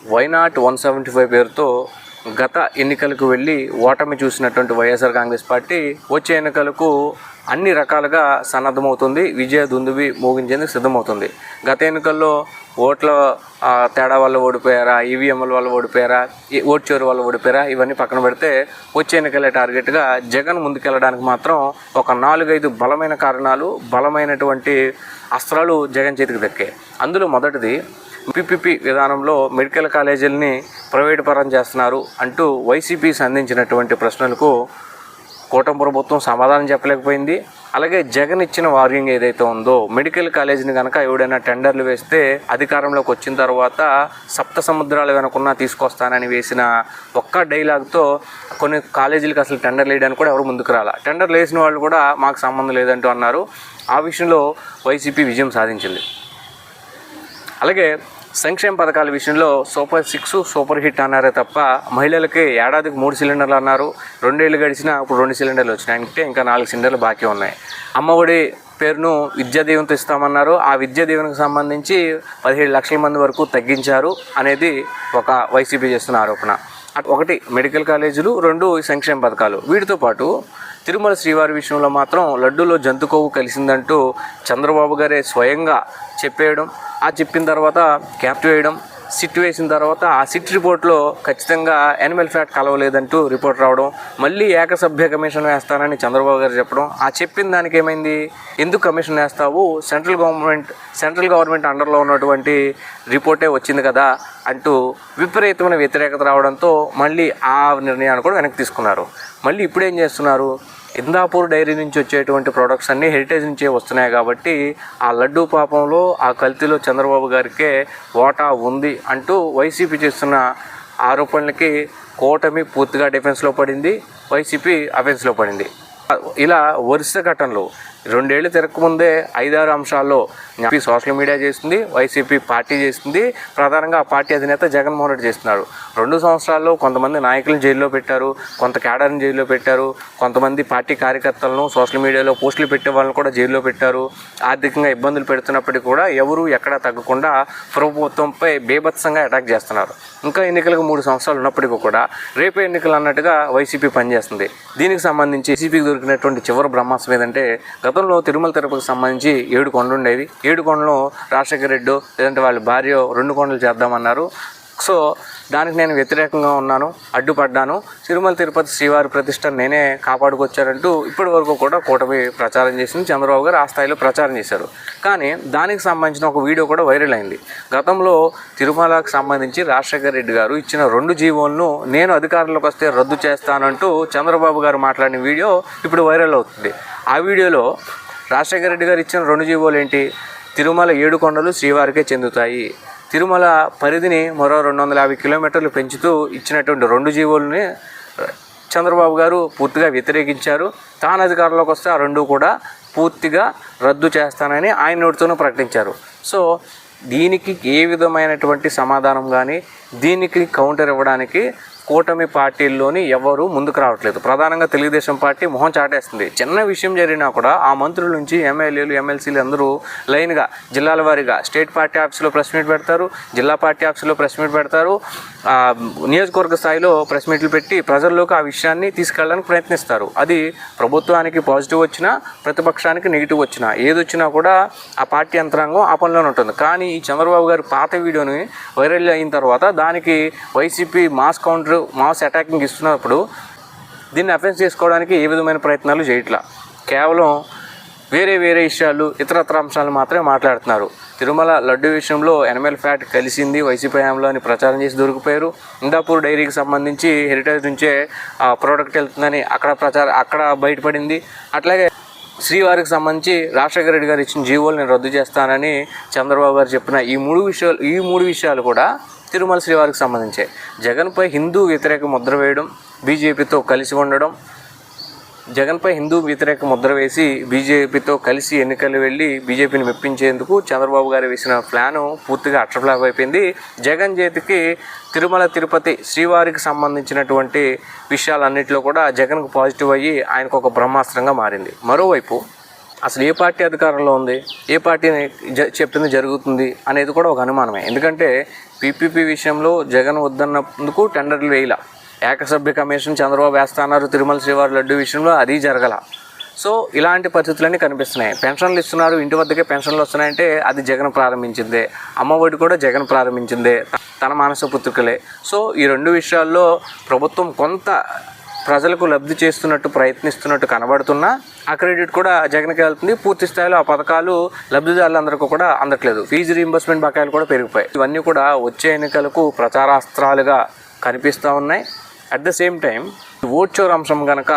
Why not one seventy five పేరుతో గత ఎన్నికలకు వెళ్ళి ఓటమి చూసినటువంటి వైఎస్ఆర్ కాంగ్రెస్ పార్టీ వచ్చే ఎన్నికలకు అన్ని రకాలుగా సన్నద్ధమవుతుంది విజయ దుందుబి మోగించేందుకు సిద్ధమవుతుంది. గత ఎన్నికల్లో ఓట్ల తేడా వల్ల ఓడిపోయారా ఈవీఎంల వల్ల ఓడిపోయారా ఓట్ చోరు వల్ల ఓడిపోయారా ఇవన్నీ పక్కన పెడితే వచ్చే ఎన్నికలే టార్గెట్గా జగన్ ముందుకెళ్ళడానికి మాత్రం ఒక నాలుగైదు బలమైన కారణాలు బలమైనటువంటి అస్త్రాలు జగన్ చేతికి దక్కాయి. అందులో మొదటిది పిపిపి విధానంలో మెడికల్ కాలేజీలని ప్రైవేటు పరం చేస్తున్నారు అంటూ వైసీపీ సంధించినటువంటి ప్రశ్నలకు కూటమి ప్రభుత్వం సమాధానం చెప్పలేకపోయింది. అలాగే జగన్ ఇచ్చిన వార్నింగ్ ఏదైతే ఉందో మెడికల్ కాలేజీని కనుక ఎవడైనా టెండర్లు వేస్తే అధికారంలోకి వచ్చిన తర్వాత సప్త సముద్రాలు వెనకున్నా తీసుకొస్తానని వేసిన ఒక్క డైలాగ్తో కొన్ని కాలేజీలకు అసలు టెండర్లు వేయడానికి కూడా ఎవరు ముందుకు రాలా. టెండర్లు వేసిన వాళ్ళు కూడా మాకు సంబంధం లేదంటూ అన్నారు. ఆ విషయంలో వైసీపీ విజయం సాధించింది. అలాగే సంక్షేమ పథకాల విషయంలో సూపర్ సిక్స్ సూపర్ హిట్ అన్నారే తప్ప మహిళలకి ఏడాదికి మూడు సిలిండర్లు అన్నారు. రెండేళ్ళు గడిచినా ఇప్పుడు రెండు సిలిండర్లు వచ్చినాయి. అంటే ఇంకా నాలుగు సిలిండర్లు బాకీ ఉన్నాయి. అమ్మఒడి పేరును విద్యా దీవెనతో ఇస్తామన్నారు. ఆ విద్యా దీవెనకు సంబంధించి పదిహేడు లక్షల మంది వరకు తగ్గించారు అనేది ఒక వైసీపీ చేస్తున్న ఆరోపణ. ఒకటి మెడికల్ కాలేజీలు. రెండు సంక్షేమ పథకాలు. వీటితో పాటు తిరుమల శ్రీవారి విషయంలో మాత్రం లడ్డూలో జంతుకోవు కలిసిందంటూ చంద్రబాబు గారే స్వయంగా చెప్పేయడం ఆ చెప్పిన తర్వాత క్యాప్ట్ వేయడం సిట్ వేసిన తర్వాత ఆ సిట్ రిపోర్ట్లో ఖచ్చితంగా యానిమల్ ఫ్యాట్ కలవలేదంటూ రిపోర్ట్ రావడం మళ్ళీ ఏకసభ్య కమిషన్ వేస్తానని చంద్రబాబు గారు చెప్పడం ఆ చెప్పిన దానికి ఏమైంది? ఎందుకు కమిషన్ వేస్తావు? సెంట్రల్ గవర్నమెంట్ సెంట్రల్ గవర్నమెంట్ అండర్లో ఉన్నటువంటి రిపోర్టే వచ్చింది కదా అంటూ విపరీతమైన వ్యతిరేకత రావడంతో మళ్ళీ ఆ నిర్ణయాన్ని కూడా వెనక్కి తీసుకున్నారు. మళ్ళీ ఇప్పుడు ఏం చేస్తున్నారు? ఇందాపూర్ డైరీ నుంచి వచ్చేటువంటి ప్రొడక్ట్స్ అన్నీ హెరిటేజ్ నుంచే వస్తున్నాయి కాబట్టి ఆ లడ్డూ పాపంలో ఆ కల్తీలో చంద్రబాబు గారికే ఓటా ఉంది అంటూ వైసీపీ చేస్తున్న ఆరోపణలకి కూటమి పూర్తిగా డిఫెన్స్లో పడింది వైసీపీ అఫెన్స్లో పడింది. ఇలా వరుస ఘటనలు. రెండేళ్ళు తిరగకముందే ఐదారు అంశాల్లో సోషల్ మీడియా చేస్తుంది వైసీపీ పార్టీ చేస్తుంది ప్రధానంగా ఆ పార్టీ అధినేత జగన్మోహన్ రెడ్డి చేస్తున్నారు. రెండు సంవత్సరాల్లో కొంతమంది నాయకులను జైల్లో పెట్టారు కొంత కేడర్ని జైల్లో పెట్టారు కొంతమంది పార్టీ కార్యకర్తలను సోషల్ మీడియాలో పోస్టులు పెట్టే వాళ్ళని కూడా జైల్లో పెట్టారు. ఆర్థికంగా ఇబ్బందులు పెడుతున్నప్పటికీ కూడా ఎవరు ఎక్కడా తగ్గకుండా ప్రభుత్వంపై బేభత్సంగా అటాక్ చేస్తున్నారు. ఇంకా ఎన్నికలకు మూడు సంవత్సరాలు ఉన్నప్పటికీ కూడా రేపు ఎన్నికలు అన్నట్టుగా వైసీపీ పనిచేస్తుంది. దీనికి సంబంధించి వైసీపీకి దొరికినటువంటి చివరి బ్రహ్మాస్త్రం ఏదంటే గతంలో తిరుమల తిరుపతికి సంబంధించి ఏడు కొండలు ఉండేవి ఏడు కొండలు రాజశేఖర రెడ్డి లేదంటే వాళ్ళ భార్య రెండు కొండలు చేద్దామన్నారు. సో దానికి నేను వ్యతిరేకంగా ఉన్నాను అడ్డుపడ్డాను. తిరుమల తిరుపతి శ్రీవారి ప్రతిష్ట నేనే కాపాడుకొచ్చారంటూ ఇప్పటి వరకు కూడా కూటమి ప్రచారం చేసింది. చంద్రబాబు గారు ఆ స్థాయిలో ప్రచారం చేశారు. కానీ దానికి సంబంధించిన ఒక వీడియో కూడా వైరల్ అయింది. గతంలో తిరుమలకు సంబంధించి రాజశేఖర రెడ్డి గారు ఇచ్చిన రెండు జీవోలను నేను అధికారంలోకి వస్తే రద్దు చేస్తానంటూ చంద్రబాబు గారు మాట్లాడిన వీడియో ఇప్పుడు వైరల్ అవుతుంది. ఆ వీడియోలో రాజశేఖర రెడ్డి గారు ఇచ్చిన రెండు జీవోలు ఏంటి? తిరుమల ఏడు కొండలు శ్రీవారికే చెందుతాయి. తిరుమల పరిధిని మరో రెండు వందల యాభై కిలోమీటర్లు పెంచుతూ ఇచ్చినటువంటి రెండు జీవోలని చంద్రబాబు గారు పూర్తిగా వ్యతిరేకించారు. తాను అధికారంలోకి వస్తే ఆ రెండు కూడా పూర్తిగా రద్దు చేస్తానని ఆయన నోటితోనూ ప్రకటించారు. సో దీనికి ఏ విధమైనటువంటి సమాధానం కానీ దీనికి కౌంటర్ ఇవ్వడానికి కూటమి పార్టీల్లోని ఎవరు ముందుకు రావట్లేదు. ప్రధానంగా తెలుగుదేశం పార్టీ మొహం చాటేస్తుంది. చిన్న విషయం జరిగినా కూడా ఆ మంత్రుల నుంచి ఎమ్మెల్యేలు ఎమ్మెల్సీలు అందరూ లైన్గా జిల్లాల వారీగా స్టేట్ పార్టీ ఆఫీసులో ప్రెస్ మీట్ పెడతారు జిల్లా పార్టీ ఆఫీసులో ప్రెస్ మీట్ పెడతారు నియోజకవర్గ స్థాయిలో ప్రెస్ మీట్లు పెట్టి ప్రజల్లోకి ఆ విషయాన్ని తీసుకెళ్ళడానికి ప్రయత్నిస్తారు. అది ప్రభుత్వానికి పాజిటివ్ వచ్చినా ప్రతిపక్షానికి నెగిటివ్ వచ్చినా ఏది వచ్చినా కూడా ఆ పార్టీ యంత్రాంగం ఆ పనిలోనే ఉంటుంది. కానీ ఈ చంద్రబాబు గారి పాత వీడియోని వైరల్ అయిన తర్వాత దానికి YCP mass counter mass attacking ఇస్తున్నప్పుడు దీన్ని అఫెన్స్ చేసుకోవడానికి ఏ విధమైన ప్రయత్నాలు చేయట్లా? కేవలం వేరే వేరే విషయాలు ఇతరత్ర అంశాలు మాత్రమే మాట్లాడుతున్నారు. తిరుమల లడ్డు విషయంలో ఎనిమల్ ఫ్యాట్ కలిసింది వైసీపీ హయాంలో అని ప్రచారం చేసి దొరికిపోయారు. ఇందాపూర్ డైరీకి సంబంధించి హెరిటేజ్ నుంచే ఆ ప్రోడక్ట్ వెళ్తుందని అక్కడ ప్రచారం అక్కడ బయటపడింది. అట్లాగే శ్రీవారికి సంబంధించి రాజశేఖర రెడ్డి గారు ఇచ్చిన జీవోలు నేను రద్దు చేస్తానని చంద్రబాబు గారు చెప్పిన ఈ మూడు విషయాలు ఈ మూడు విషయాలు కూడా తిరుమల శ్రీవారికి సంబంధించి. జగన్పై హిందూ వ్యతిరేక ముద్ర వేయడం బీజేపీతో కలిసి ఉండడం జగన్పై హిందూ వ్యతిరేక ముద్ర వేసి బీజేపీతో కలిసి ఎన్నికలు వెళ్ళి బీజేపీని మెప్పించేందుకు చంద్రబాబు గారు వేసిన ప్లాను పూర్తిగా అట్రఫ్లాప్ అయిపోయింది. జగన్ చేతికి తిరుమల తిరుపతి శ్రీవారికి సంబంధించినటువంటి విషయాలన్నింటిలో కూడా జగన్కు పాజిటివ్ అయ్యి ఆయనకు ఒక బ్రహ్మాస్త్రంగా మారింది. మరోవైపు అసలు ఏ పార్టీ అధికారంలో ఉంది? ఏ పార్టీ జ- చెప్పింది జరుగుతుంది అనేది కూడా ఒక అనుమానమే. ఎందుకంటే పీపీపీ విషయంలో జగన్ వద్దన్నందుకు టెండర్లు వేయల. ఏకసభ్య కమిషన్ చంద్రబాబు వేస్తున్నారు తిరుమల శ్రీవారి లడ్డు విషయంలో అది జరగల. సో ఇలాంటి పరిస్థితులన్నీ కనిపిస్తున్నాయి. పెన్షన్లు ఇస్తున్నారు ఇంటి వద్దకే పెన్షన్లు వస్తున్నాయంటే అది జగన్ ప్రారంభించిందే. అమ్మఒడి కూడా జగన్ ప్రారంభించిందే. తన మానస పుత్రికలే. సో ఈ రెండు విషయాల్లో ప్రభుత్వం కొంత ప్రజలకు లబ్ధి చేస్తున్నట్టు ప్రయత్నిస్తున్నట్టు కనబడుతున్నా ఆ క్రెడిట్ కూడా జగన్కి వెళ్తుంది. పూర్తి స్థాయిలో ఆ పథకాలు లబ్ధిదారులందరికీ కూడా అందట్లేదు. ఫీజు రీంబర్స్మెంట్ బకాయిలు కూడా పెరిగిపోయాయి. ఇవన్నీ కూడా వచ్చే ఎన్నికలకు ప్రచారాస్త్రాలుగా కనిపిస్తూ ఉన్నాయి. At the same time vote చోర్ అంశం కనుక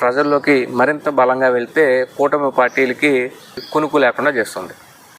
ప్రజల్లోకి మరింత బలంగా వెళ్తే కూటమి పార్టీలకి కొనుక్కు లేకుండా చేస్తుంది.